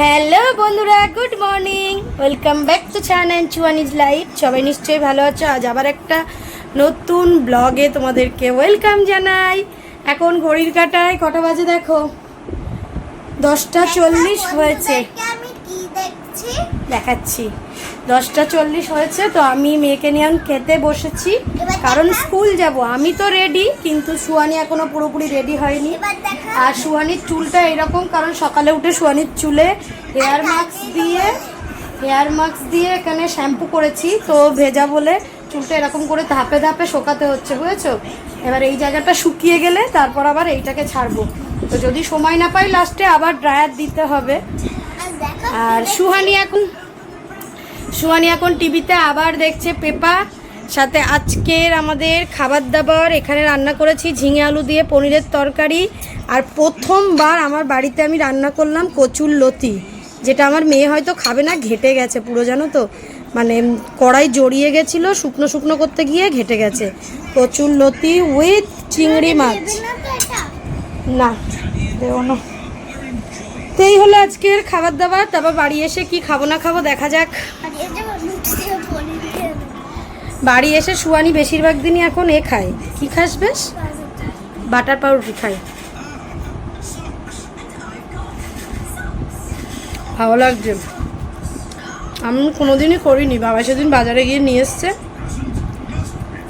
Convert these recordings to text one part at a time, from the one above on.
Hello বন্ধুরা good morning. Welcome back to channel Chuan is life. সবাই নিশ্চয়ই ভালো আছো? আজ আবার একটা নতুন ব্লগে তোমাদেরকে ওয়েলকাম জানাই। এখন ঘড়ির কাটায় কটা বাজে দেখো? দশটা চল্লিশ হয়েছে। দেখাচ্ছি। দশটা চল্লিশ হয়েছে, তো আমি মেয়েকে নিয়ে খেতে বসেছি। কারণ স্কুল যাব। আমি তো রেডি কিন্তু সুয়ানি এখনও পুরোপুরি রেডি হয়নি। আর সুয়ানির চুলটা এরকম, কারণ সকালে উঠে সুয়ানির চুলে হেয়ার মাস্ক দিয়ে হেয়ার মাস্ক দিয়ে এখানে শ্যাম্পু করেছি, তো ভেজা বলে চুলটা এরকম করে ধাপে ধাপে শোকাতে হচ্ছে, বুঝেছ? এবার এই জায়গাটা শুকিয়ে গেলে তারপর আবার এইটাকে ছাড়বো। তো যদি সময় না পাই লাস্টে আবার ড্রায়ার দিতে হবে। আর সুহানি এখন সুহানি এখন টিভিতে আবার দেখছে পেপা। সাথে আজকের আমাদের খাবার দাবার এখানে রান্না করেছি ঝিঙে আলু দিয়ে পনিরের তরকারি। আর প্রথমবার আমার বাড়িতে আমি রান্না করলাম কচুর লতি যেটা আমার মেয়ে হয়তো খাবে না ঘেটে গেছে পুরো জানো তো? মানে কড়াই জড়িয়ে গেছিল শুকনো শুকনো করতে গিয়ে ঘেটে গেছে। কচুর লতি উইথ চিংড়ি মাছ। না দেও না। তো এই হলো আজকের খাবার দাবার তারপর বাড়ি এসে কি খাব না খাব দেখা যাক। বাড়ি এসে সুয়ানি বেশিরভাগ দিনই এখন এ খায়। কি খাস বেশ? বাটার পাউরুটি খায়। ভালো লাগছে। আমি কোনোদিনই করিনি, বাবা সেদিন বাজারে গিয়ে নিয়ে এসছে।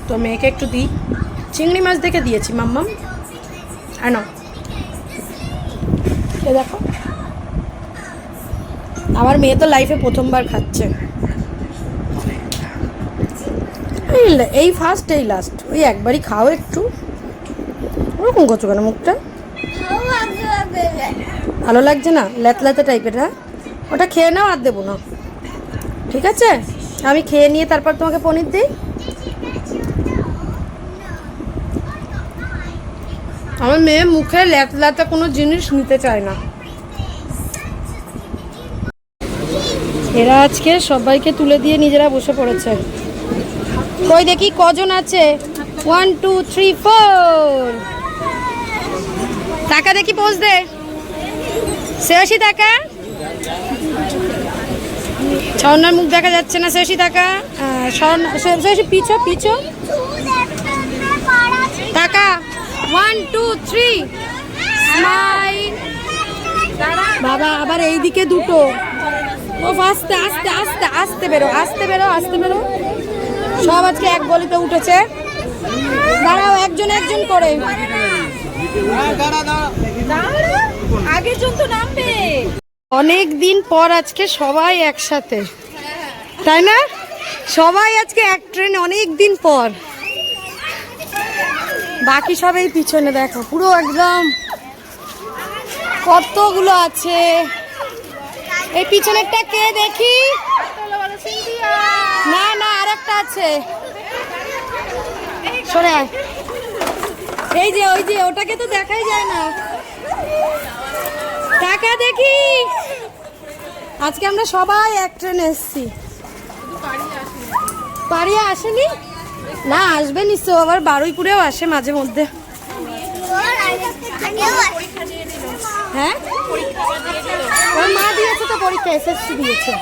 তো মেয়েকে একটু দিই। চিংড়ি মাছ দেখে দিয়েছি, মাম্মাম। আনো এ দেখো। আমার মেয়ে তো লাইফে প্রথমবার খাচ্ছে। এই ফার্স্ট এই লাস্ট ওই একবারই খাও একটু। ওরকম করছ কেন মুখটা। ভালো লাগছে না? ল্যাতলাতে টাইপের হ্যাঁ? ওটা খেয়ে নাও আর দেবো না। ঠিক আছে? আমি খেয়ে নিয়ে তারপর তোমাকে পনির দিই। আমার মেয়ে মুখে ল্যাতলাতে কোনো জিনিস নিতে চায় না। এরা আজকে সবাইকে তুলে দিয়ে নিজেরা বসে পড়েছে। কই দেখি কজন আছে? ওয়ান টু থ্রি ফোর টাকা দেখি পোজ দে। শেষি টাকা স্বর্ণার মুখ দেখা যাচ্ছে না শেষি টাকা শেষি পিছো পিছো। টাকা ওয়ান টু থ্রি বাবা, আবার এইদিকে দুটো। ও আস্তে আস্তে আস্তে আস্তে বেরো আস্তে বেরো আস্তে বেরো। সব আজকে এক গলিতে উঠেছে। দাঁড়াও, একজন একজন করে। অনেক দিন পর আজকে সবাই একসাথে। তাই না? সবাই আজকে এক ট্রেনে অনেক দিন পর। বাকি সবাই পিছনে, দেখো, পুরো একদম কতগুলো আছে। এই পিছনেরটা কে দেখি? না না আর একটা আছে। সরে এই যে ওই যে ওটাকে তো দেখাই যায় না। টাকা দেখি। আজকে আমরা সবাই এক ট্রেনে এসেছি। পাড়িয়া আসেনি? না আসবে নিশ্চয় আবার বারুইপুরেও আসে মাঝে মধ্যে। হ্যাঁ? ওর মা দিয়েছে তো পরীক্ষা এসএসসি দিয়েছে।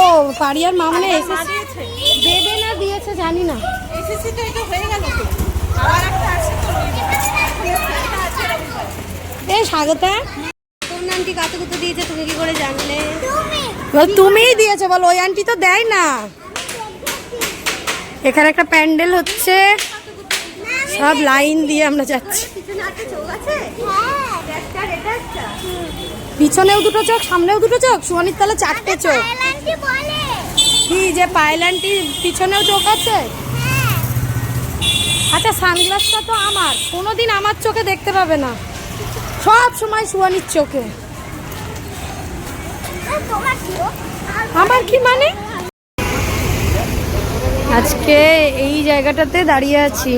ও পাড়িয়ার মা মানে এসএসসি দেবে না দিয়েছে জানি না। এসএসসি তো এটা হয়ে গেল তো। আবার একটা আছে তো এ স্বাগতা। কোন আন্টি কত কত দিয়েছে তুমি কি করে জানলে? তুমিই দিয়েছ বল ওই আন্টি তো দেয় না। এখানে একটা প্যান্ডেল হচ্ছে। সব লাইন দিয়ে আমরা যাচ্ছি। আছে? পিছনেও দুটো চোখ সামনেও দুটো চোখ। সুয়ানির তাহলে চারটে চোখ। কি যে পায়েল পিছনেও চোখ আছে? হ্যাঁ। আচ্ছা সানগ্লাসটা তো আমার। কোনোদিন আমার চোখে দেখতে পাবে না। সব সময় সুয়ানির চোখে। আমার কি মানে? আজকে এই জায়গাটাতে দাঁড়িয়ে আছি।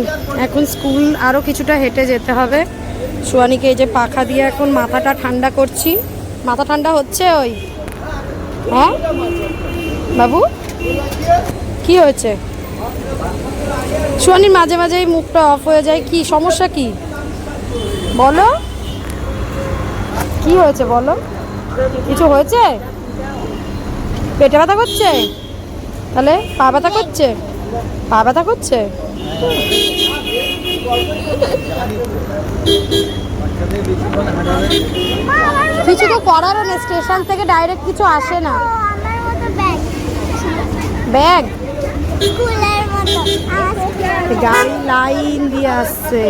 এখন স্কুল আরও কিছুটা হেঁটে যেতে হবে। সুয়ানিকে এই যে পাখা দিয়ে এখন মাথাটা ঠান্ডা করছি। মাথা ঠান্ডা হচ্ছে ওই? হ্যাঁ? বাবু? কি হয়েছে? সুয়ানির মাঝে মাঝে এই মুখটা অফ হয়ে যায়। কি, সমস্যা কি? বলো। কি হয়েছে বলো? কিছু হয়েছে? পেটে ব্যথা করছে? তাহলে পা ব্যথা করছে? পা ব্যথা করছে? কিছু তো করারও নেই, স্টেশন থেকে ডাইরেক্ট কিছু আসে না। ব্যাগ? গাড়ি লাইন দিয়ে আসছে।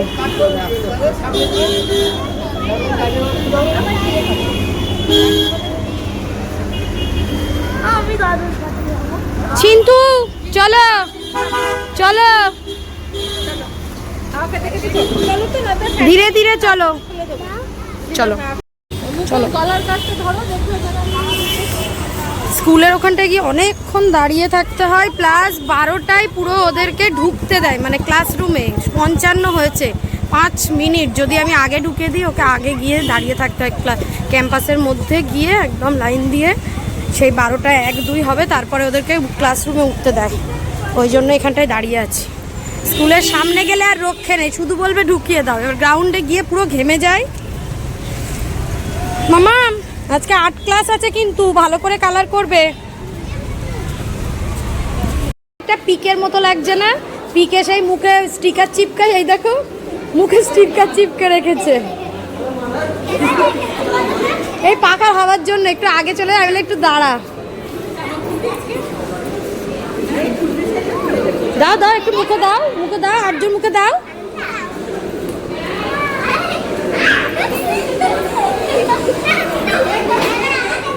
চিন্তু, চলো চলো আমাকে দেখে দিচ্ছি চলো তো না তো ধীরে ধীরে চলো। চলো। চলো। স্কুলের ওখানটায় গিয়ে অনেকক্ষণ দাঁড়িয়ে থাকতে হয় প্লাস বারোটায় পুরো ওদেরকে ঢুকতে দেয় মানে ক্লাসরুমে পঞ্চান্ন হয়েছে পাঁচ মিনিট। যদি আমি আগে ঢুকে দিই ওকে আগে গিয়ে দাঁড়িয়ে থাকতে হয় ক্যাম্পাসের মধ্যে গিয়ে একদম লাইন দিয়ে সেই বারোটায় এক দুই হবে তারপরে ওদেরকে ক্লাসরুমে উঠতে দেয়। ওই জন্য এখানটায় দাঁড়িয়ে আছি। স্কুলের সামনে গেলে আর রক্ষে নেই, শুধু বলবে ঢুকিয়ে দাও। এবার গ্রাউন্ডে গিয়ে পুরো ঘেমে যায়। মামা, আজকে আর্ট ক্লাস আছে কিন্তু, ভালো করে কালার করবে। একটা পিকের মতো লাগছে না? পিকে সেই মুখে স্টিকার চিপকায়, এই দেখো, মুখে স্টিকার চিপকে রেখেছে। এই পাকা হওয়ার জন্য, একটু আগে চলে যাবে, একটু দাঁড়া। দাও দাও, একটু মুখে দাও মুখে দাও আটজন মুখে দাও।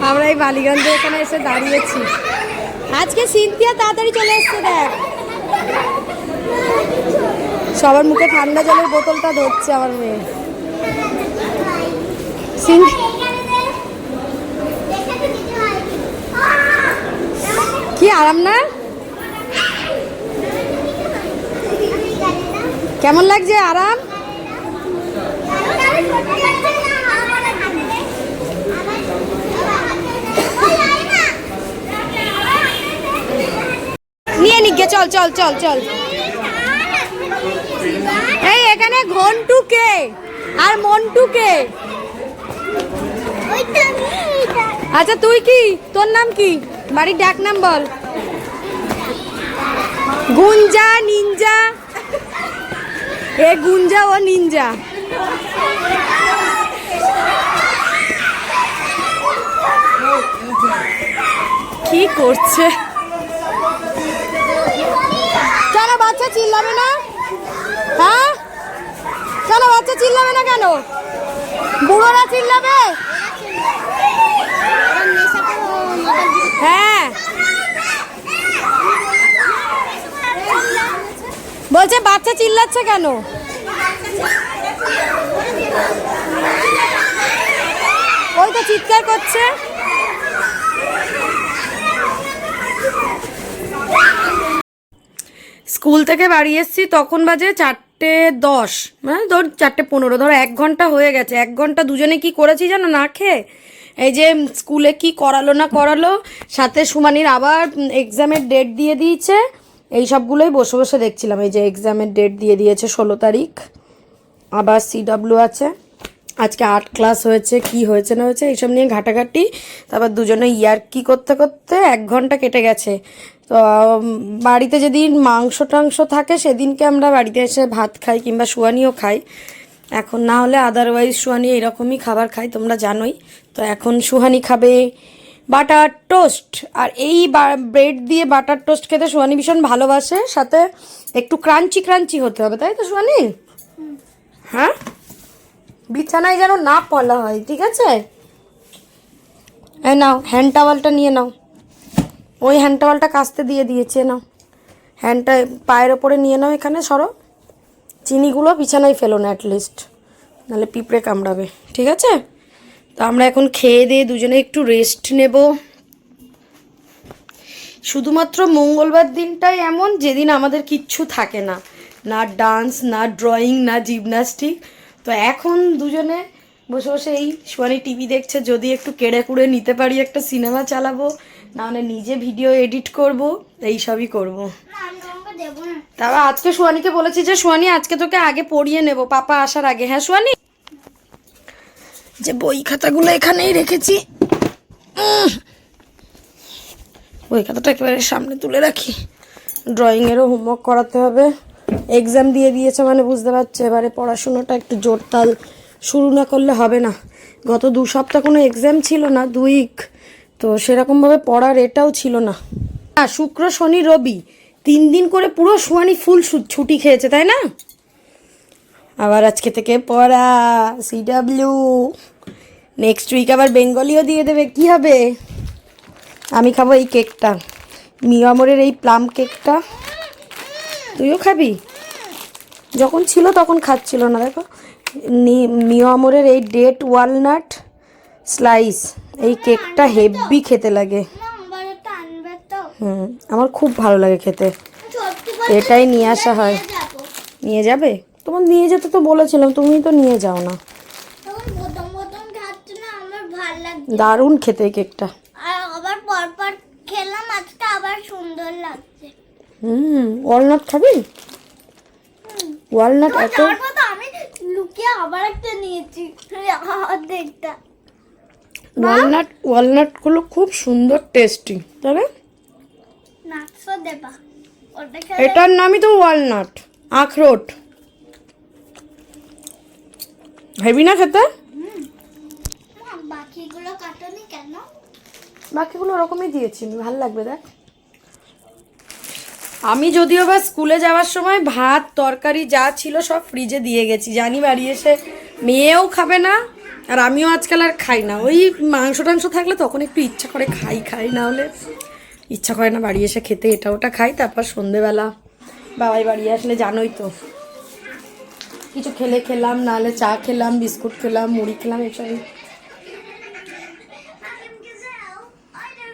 আমরা এই বালিগঞ্জে এখানে এসে দাঁড়িয়েছি। আজকে সিনথিয়া তাড়াতাড়ি চলে এসছে, দেখ। সবার মুখে ঠান্ডা জলের বোতলটা ধরছে আমার মেয়ে। কি আরাম না? কেমন লাগছে, আরাম? নিয়ে নিকে চল চল চল চল। এই, এখানে ঘন্টুকে আর মন্টুকে। আচ্ছা তুই কি? তোর নাম কি? বাড়ির ডাক নাম বল। গুঞ্জা নিনজা এ গুঞ্জা ও নিঞ্জা। কি করছে? কেন বাচ্চা চিল্লাবে না? হ্যাঁ? কেন বাচ্চা চিল্লাবে না কেন? বুড়োরা চিল্লাবে? হ্যাঁ বলছে, বাচ্চা চিল্লাচ্ছে কেন? ওই তো চিৎকার করছে। স্কুল থেকে বাড়ি এসেছি, তখন বাজে চারটে দশ। মানে ধর চারটে পনেরো, ধরো এক ঘণ্টা হয়ে গেছে। এক ঘণ্টা দুজনে কি করেছি জানো? না খেয়ে। এই যে স্কুলে কি করালো না করালো, সাথে সুমানির আবার এক্সামের ডেট দিয়ে দিয়েছে। এই সবগুলোই বসে বসে দেখছিলাম। এই যে এক্সামের ডেট দিয়ে দিয়েছে ষোলো তারিখ, আবার সিডাব্লিউ আছে। আজকে আর্ট ক্লাস হয়েছে, কি হয়েছে না হয়েছে, এইসব নিয়ে ঘাটাঘাটি। তারপর দুজনে ইয়ার কি করতে করতে এক ঘণ্টা কেটে গেছে। তো বাড়িতে যেদিন মাংস টাংস থাকে, সেদিনকে আমরা বাড়িতে এসে ভাত খাই কিংবা শুয়ানিও খাই। এখন না হলে আদারওয়াইজ সুহানি এরকমই খাবার খাই, তোমরা জানোই। তো এখন সুহানি খাবে বাটার টোস্ট। আর এই ব্রেড দিয়ে বাটার টোস্ট খেতে সুহানি ভীষণ ভালোবাসে। সাথে একটু ক্রাঞ্চি ক্রাঞ্চি হতে হবে, তাই তো সুহানি? হ্যাঁ? বিছানায় যেন না পলা হয়, ঠিক আছে? নাও, হ্যান্ড টাওয়ালটা নিয়ে নাও। ওই হ্যান্ড টাওয়ালটা কাস্তে দিয়ে দিয়েছে নাও। হ্যান্ডটা পায়ের ওপরে নিয়ে নাও এখানে, সরো। চিনিগুলো বিছানায় ফেলো না অ্যাটলিস্ট নাহলে পিঁপড়ে কামড়াবে, ঠিক আছে? তো আমরা এখন খেয়ে দিয়ে দুজনে একটু রেস্ট নেব। শুধুমাত্র মঙ্গলবার দিনটাই এমন যেদিন আমাদের কিচ্ছু থাকে না। না ডান্স না ড্রয়িং না জিমনাস্টিক তো এখন দুজনে বসে বসে এই সোয়ানি টিভি দেখছে যদি একটু কেড়ে কুড়ে নিতে পারি একটা সিনেমা চালাবো না নাহলে নিজে ভিডিও এডিট করব এই সবই করব। তারপর আজকে সোয়ানিকে বলেছি যে সোয়ানি আজকে তোকে আগে পড়িয়ে নেব পাপা আসার আগে। হ্যাঁ সোয়ানি যে বই খাতাগুলো এখানেই রেখেছি। বই খাতাটা একেবারে সামনে তুলে রাখি। ড্রয়িংয়েরও হোমওয়ার্ক করাতে হবে। এক্সাম দিয়ে দিয়েছে মানে বুঝতে পারছ, এবারে পড়াশুনোটা একটু জোরতাল শুরু না করলে হবে না। গত দু সপ্তাহ কোনো এক্সাম ছিল না, দু উইক তো সেরকমভাবে পড়ার এটাও ছিল না। শুক্র, শনি, রবি, তিন দিন করে পুরো সোয়ানি ফুল ছুটি খেয়েছে, তাই না? আবার আজকে থেকে পড়া সিডাব্লিউ নেক্সট উইক আবার বেঙ্গলিও দিয়ে দেবে কি হবে? আমি খাব এই কেকটা। মিয়ামরের এই প্লাম কেকটা। তুইও খাবি? যখন ছিল তখন খাচ্ছিল না দেখো। মিয়ামরের এই ডেট ওয়ালনাট স্লাইস এই কেকটা হেভি খেতে লাগে। হুম আমার খুব ভালো লাগে খেতে। এটাই নিয়ে আসা হয়। নিয়ে যাবে? তোমার নিয়ে যেতে তো বলেছিলাম তুমি তো নিয়ে যাও না। দারুণ খেতে কেকটা। আর আবার পরপর খেলাম আজকে আবার সুন্দর লাগছে। হুম ওয়ালনাট খাবি? ওয়ালনাট এত? আমি লুকিয়ে আবার একটা নিয়েছি অর্ধেকটা ওয়ালনাট ওয়ালনাটগুলো খুব সুন্দর টেস্টি তবে? দেবা। এটার নামই তো ওয়ালনাট আখরোট। হেবি না খেতে? বাকিগুলো কাটনি কেন? বাকিগুলো ওরকমই দিয়েছি আমি ভালো লাগবে দেখ। আমি যদিও বা স্কুলে যাওয়ার সময় ভাত তরকারি যা ছিল সব ফ্রিজে দিয়ে গেছি। জানি বাড়ি এসে মেয়েও খাবে না আর আমিও আজকাল আর খাই না। ওই মাংস টাংস থাকলে তখন একটু ইচ্ছা করে খাই খাই না হলে ইচ্ছা করে না বাড়ি এসে খেতে এটা ওটা খাই। তারপর সন্ধেবেলা বাবাই বাড়ি আসলে জানোই তো। কিছু খেলে খেলাম, নাহলে চা খেলাম, বিস্কুট খেলাম, মুড়ি খেলাম, এসবই।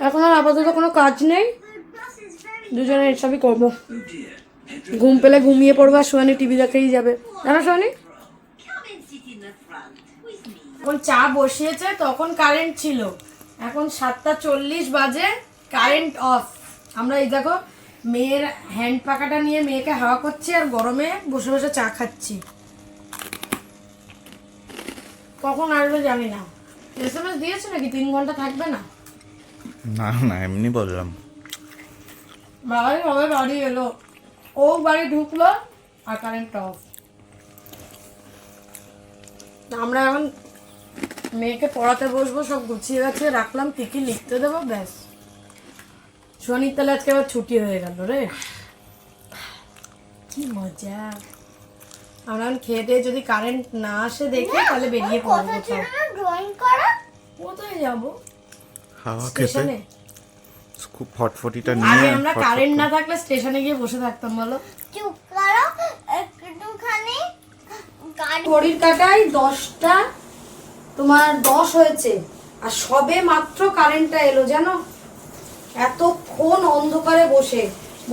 এখন আর আপাতত কোনো কাজ নেই। দুজনে এসবই করব। ঘুম পেলে ঘুমিয়ে পড়ব আর সোয়ানি টিভি দেখেই যাবে। জানো সোয়ানি এখন চা বসিয়েছে তখন কারেন্ট ছিল। এখন সাতটা চল্লিশ বাজে, কারেন্ট অফ। আমরা এই দেখো, মেয়ের হ্যান্ড পাকাটা নিয়ে মেয়েকে হাওয়া করছি আর গরমে বসে বসে চা খাচ্ছি। কখন আসবে জানি না। এস এম দিয়েছে নাকি? তিন ঘণ্টা থাকবে না? না না এমনি বললাম। বাবাই বাবাই বাড়ি এলো। ও বাড়ি ঢুকলো আর কারেন্ট অফ আমরা এখন মেয়েকে পড়াতে বসবো সব গুছিয়ে গাছিয়ে রাখলাম কি কি লিখতে দেবো ব্যাস। শনির তাহলে আজকে আবার ছুটি হয়ে গেল রে। কি মজা। আমরা এখন খেয়ে দিয়ে যদি কারেন্ট না আসে দেখে তাহলে বেরিয়ে পড়ব কোথাও। ড্রয়িং করা? কোথায় যাব? হাওয়া খেতে খুব ফটফটিটা আগে আমরা কারেন্ট না থাকলে স্টেশনে গিয়ে বসে থাকতাম বলো। চুপ করো একটুখানি গাড়ি ঘড়ির কাটায় দশটা তোমার দশ হয়েছে। আর সবে মাত্র কারেন্টটা এলো জানো? এতক্ষণ অন্ধকারে বসে।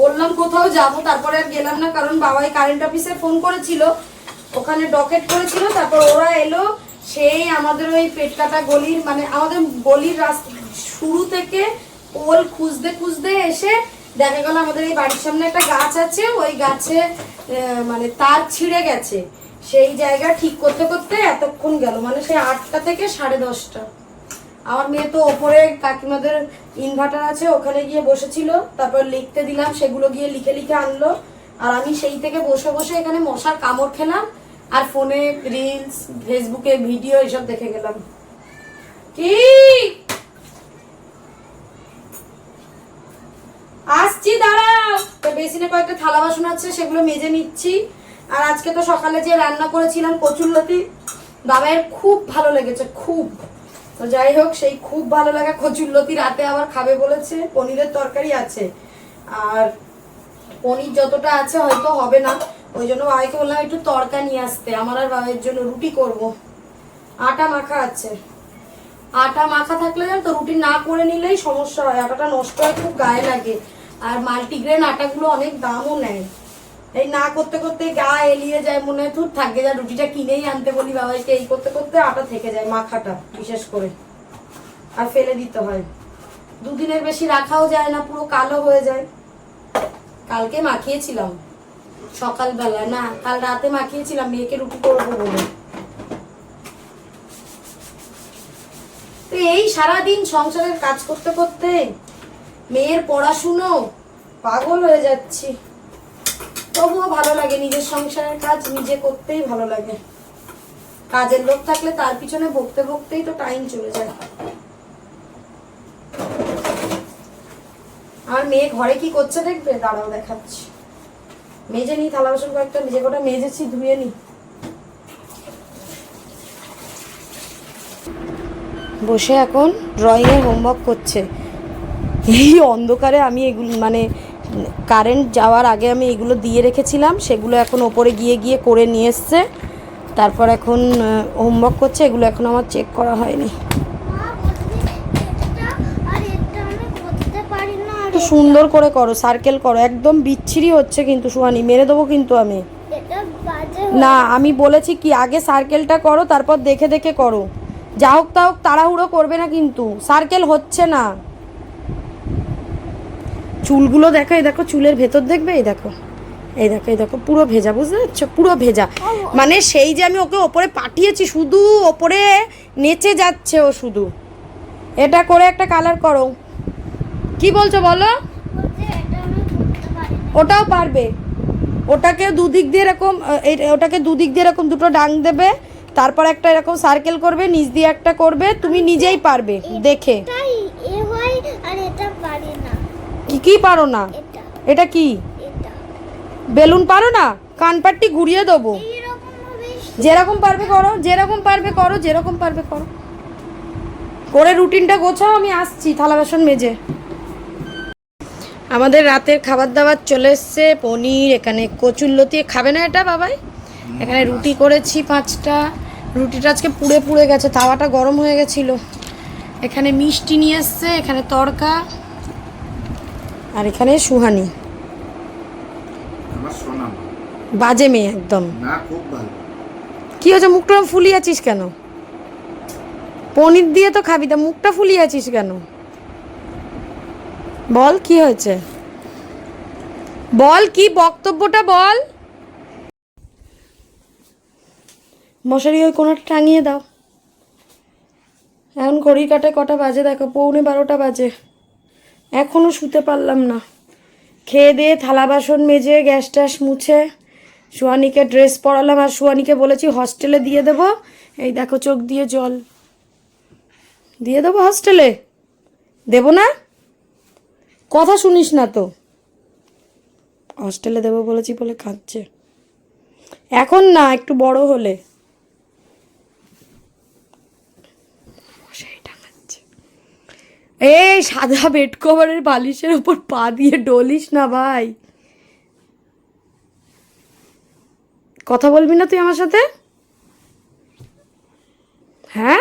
বললাম, কোথাও যাব? তারপরে আর গেলাম না, কারণ বাবাই কারেন্ট অফিসে ফোন করেছিল। ওখানে ডকেট করেছিল, তারপর ওরা এলো। সেই আমাদের ওই পেট কাটা গলির মানে আমাদের গলির রাস্তা, শুরু থেকে পোল খুঁজতে খুঁজতে এসে দেখা গেল আমাদের এই বাড়ির সামনে একটা গাছ আছে। ওই গাছে মানে তার ছিঁড়ে গেছে। সেই জায়গা ঠিক করতে করতে এতক্ষণ গেল মানে সেই আটটা থেকে সাড়ে দশটা। আমার মেয়ে তো ওপরে কাকিমাদের ইনভার্টার আছে, ওখানে গিয়ে বসেছিল, তারপর লিখতে দিলাম, সেগুলো গিয়ে লিখে লিখে আনলো। আর আমি সেই থেকে বসে বসে এখানে মশার কামড় খেলাম, আর ফোনে রিলস ফেসবুকে ভিডিও এসব দেখে গেলাম। কি? আসছি, দাঁড়াও। তো বেসিনে কয়েকটা থালা বাসন আছে, সেগুলো মেজে নিচ্ছি। আর আজকে তো সকালে যে রান্না করেছিলাম কচুরলতি বাবাইয়ের খুব ভালো লেগেছে, খুব। তো যাই হোক, সেই খুব ভালো লাগা কচুরলতি রাতে আবার খাবে বলেছে, পনিরের তরকারি আছে। আর পনির যতটা আছে হয়তো হবে না, ওই জন্য বাবাইকে বললাম একটু তরকা নিয়ে আসতে, আমার আর বাবাইয়ের জন্য রুটি করব। আটা মাখা আছে। আটা মাখা থাকলে জানো তো, রুটি না করে নিলেই সমস্যা হয়, আটাটা নষ্ট হয় খুব গায়ে লাগে। আর মাল্টিগ্রেন আটাগুলো অনেক দামও নেয়। এই না করতে করতে গা এলিয়ে যায় মনে তুর থাকে যা রুটিটা কিনেই আনতে বলি বাবাইকে এই করতে করতে আটা থেকে যায় মাখাটা, বিশেষ করে। আর ফেলে দিতে হয়। দুদিনের বেশি রাখাও যায় না, পুরো কালো হয়ে যায়। কালকে মাখিয়েছিলাম, সকালবেলা, না, কাল রাতে মাখিয়েছিলাম, মেয়েকে রুটি করব বলে। তো এই সারাদিন সংসারের কাজ করতে করতে মেয়ের পড়াশুনো পাগল হয়ে যাচ্ছি। তবুও ভালো লাগে নিজের সংসারের কাজ নিজে করতেই ভালো লাগে। কাজের লোক থাকলে তার পিছনে বকতে বকতেই তো টাইম চলে যায়। আর মেয়ে ঘরে কি করছে দেখবে? দাঁড়াও দেখাচ্ছি। মেজে নি, থালা বাসন কয়েকটা মেজে কটা মেজেছি, ধুয়ে নি। বসে এখন ড্রয়িংয়ে হোমওয়ার্ক করছে। এই অন্ধকারে আমি এগুলো মানে কারেন্ট যাওয়ার আগে আমি এগুলো দিয়ে রেখেছিলাম সেগুলো এখন ওপরে গিয়ে গিয়ে করে নিয়ে এসছে। তারপর এখন হোমওয়ার্ক করছে এগুলো এখন আমার চেক করা হয়নি। একটু সুন্দর করে করো সার্কেল করো একদম বিচ্ছিরি হচ্ছে কিন্তু সুহানি মেরে দেবো কিন্তু আমি। না আমি বলেছি কি আগে সার্কেলটা করো তারপর দেখে দেখে করো। যা হোক তা হোক তাড়াহুড়ো করবে না কিন্তু সার্কেল হচ্ছে না। চুলগুলো দেখো এই দেখো চুলের ভেতর দেখবে এই দেখো এই দেখো এই দেখো পুরো ভেজা বুঝতে পারছ? পুরো ভেজা। মানে সেই যে আমি ওকে ওপরে পাঠিয়েছি শুধু ওপরে নেচে যাচ্ছে ও শুধু। এটা করে একটা কালার করো। কি বলছো বলো? ওটাও পারবে। ওটাকে দুদিক দিয়ে এরকম ওটাকে দুদিক দিয়ে এরকম দুটো ডাং দেবে তারপর একটা এরকম সার্কেল করবে নিচ দিয়ে একটা করবে তুমি নিজেই পারবে দেখে তাই এ হয় আর এটা পারি না কি পারো না? এটা। কি? বেলুন পারো না? কানপাটটি ঘুরিয়ে দেবো। যেরকম পারবে করো যেরকম পারবে করো যেরকম পারবে করো। করে রুটিনটা গোছাও আমি আসছি থালা বাসন মেজে। আমাদের রাতের খাবার দাবার চলে এসছে পনির এখানে কচুর কচুল্লতি খাবে না এটা বাবাই? এখানে রুটি করেছি পাঁচটা। রুটিটা আজকে পুড়ে পুড়ে গেছে তাওয়াটা গরম হয়ে গেছিল। এখানে মিষ্টি নিয়ে এসছে এখানে তড়কা আর এখানে সুহানি। বাজে মেয়ে একদম। কি হয়েছে মুখটা ফুলিয়ে আছিস কেন? পনির দিয়ে তো খাবি তা মুখটা ফুলিয়ে আছিস কেন? বল কি হয়েছে? বল কি বক্তব্যটা বল? মশারি ওই কোনোটা টাঙিয়ে দাও। এখন ঘড়ি কাটে কটা বাজে দেখো পৌনে বারোটা বাজে। এখনও শুতে পারলাম না। খেয়ে দিয়ে থালা বাসন মেজে, গ্যাস ট্যাস মুছে সুয়ানিকে ড্রেস পরালাম আর সুয়ানিকে বলেছি হস্টেলে দিয়ে দেবো। এই দেখো চোখ দিয়ে জল। দিয়ে দেবো হস্টেলে দেবো না? কথা শুনিস না তো। হস্টেলে দেবো বলেছি বলে কাঁদছে। এখন না, একটু বড় হলে মশারি টাঙাচ্ছে এই সাদা বেড কভারের বালিশের উপর পা দিয়ে ডলিস না ভাই। কথা বলবি না তুই আমার সাথে? হ্যাঁ?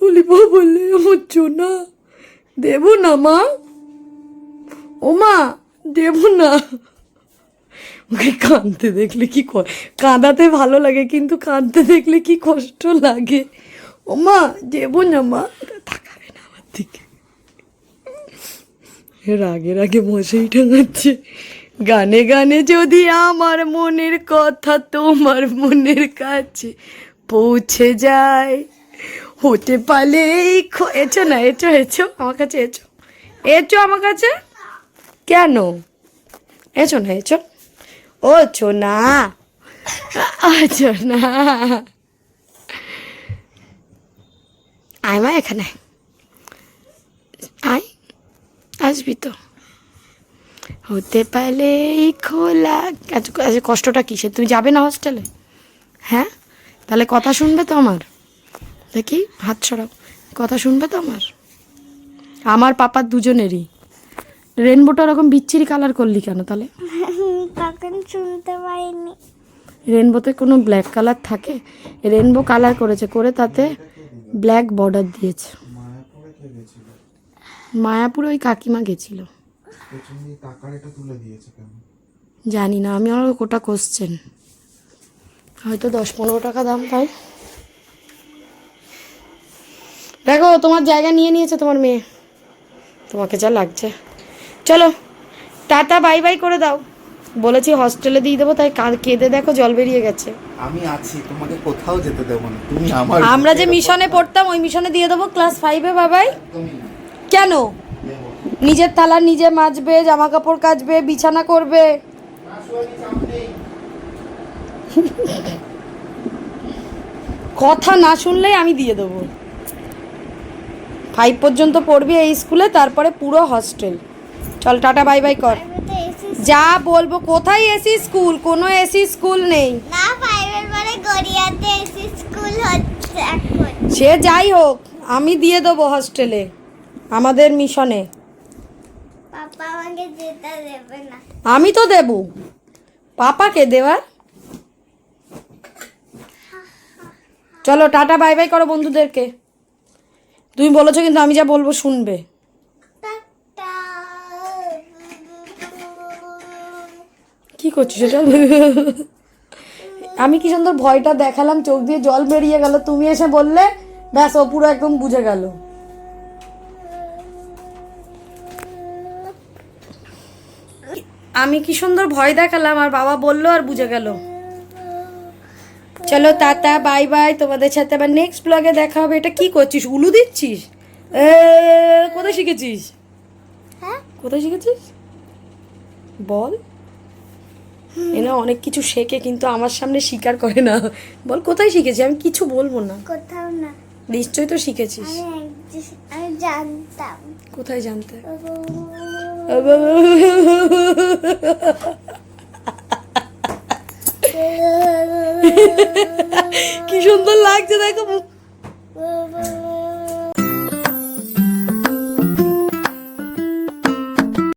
বলিব বললে আমার না দেব না মা। ও মা, দেব না। ওকে কাঁদতে দেখলে ক- কাঁদাতে ভালো লাগে, কিন্তু কাঁদতে দেখলে কি কষ্ট লাগে। ও মা দেব না মা তাকাবে না আমার দিকে রাগে রাগে মশাই টাঙাচ্ছে গানে গানে যদি আমার মনের কথা তোমার মনের কাছে পৌঁছে যায়, হতে পারলে এছো না, এছো এছো, আমার কাছে এছো। এছো আমার কাছে? কেন? এছো না, এছো? ও ছো না। আছো না। আয় মা এখানে। আয় আসবি তো। হতে পারলে এই খোলা এত কষ্টটা কিসে তুমি যাবে না হস্টেলে হ্যাঁ? তাহলে কথা শুনবে তো আমার? দেখি হাত ছড়াও কথা শুনবে তো আমার? আমার পাপার দুজনেরই। রেনবোটা ওরকম বিচ্ছিরি কালার করলি কেন তাহলে? তখন শুনতে পাইনি। রেনবোতে কোনো ব্ল্যাক কালার থাকে? রেনবো কালার করেছে করে তাতে ব্ল্যাক বর্ডার দিয়েছে। মায়াপুরে ওই কাকিমা গেছিল। জানি না আমি আমার কোটা কোশ্চেন হয়তো দশ পনেরো টাকা দাম তাই। দেখো তোমার জায়গা নিয়ে নিয়েছে তোমার মেয়ে। তোমাকে যা লাগছে। চলো টাটা বাই বাই করে দাও। বলেছি হস্টেলে দিয়ে দেবো তাই কেঁদে দেখো জল বেরিয়ে গেছে। আমি আছি তোমাকে কোথাও যেতে দেবো না তুমি আমার আমরা যে মিশনে পড়তাম ওই মিশনে দিয়ে দেবো ক্লাস ফাইভে বাবাই। কেন? নিজের থালা নিজে মাজবে জামা কাপড় কাচবে বিছানা করবে। কথা না শুনলেই আমি দিয়ে দেবো। ফাইভ পর্যন্ত পড়বি এই স্কুলে তারপরে পুরো হস্টেল চল টাটা বাই বাই কর। যা বলব কোথায় এসি স্কুল? কোনো এসি স্কুল নেই। না ফাইভের পরে গড়িয়াতে এসি স্কুল হচ্ছে এখন। সে যাই হোক আমি দিয়ে দেবো হস্টেলে আমাদের মিশনে। পাপা আমাকে যেতে দেবে না। আমি তো দেব। পাপাকে দেওয়ার চলো টাটা বাই বাই করো বন্ধুদেরকে। তুমি বলেছ কিন্তু আমি যা বলব শুনবে টাটা কি করছিস সেটা? আমি কি সুন্দর ভয়টা দেখালাম চোখ দিয়ে জল বেরিয়ে গেল তুমি এসে বললে ব্যাস ও পুরো একদম বুঝে গেল। আমি কি সুন্দর ভয় দেখালাম আর বাবা বলল আর বুঝে গেল। চলো টাটা বাই বাই তোমাদের সাথে আবার নেক্সট ব্লগে দেখা হবে। এটা কি করছিস? উলু দিচ্ছিস? কোথায় শিখেছিস? হ্যাঁ? কোথায় শিখেছিস? বল। এনা অনেক কিছু শেখে কিন্তু আমার সামনে স্বীকার করে না। বল কোথায় শিখেছি আমি কিছু বলব না। কোথাও না। নিশ্চয়ই তো শিখেছিস। আমি জানতাম। কোথায় জানতে? কি সুন্দর লাগছে দেখো।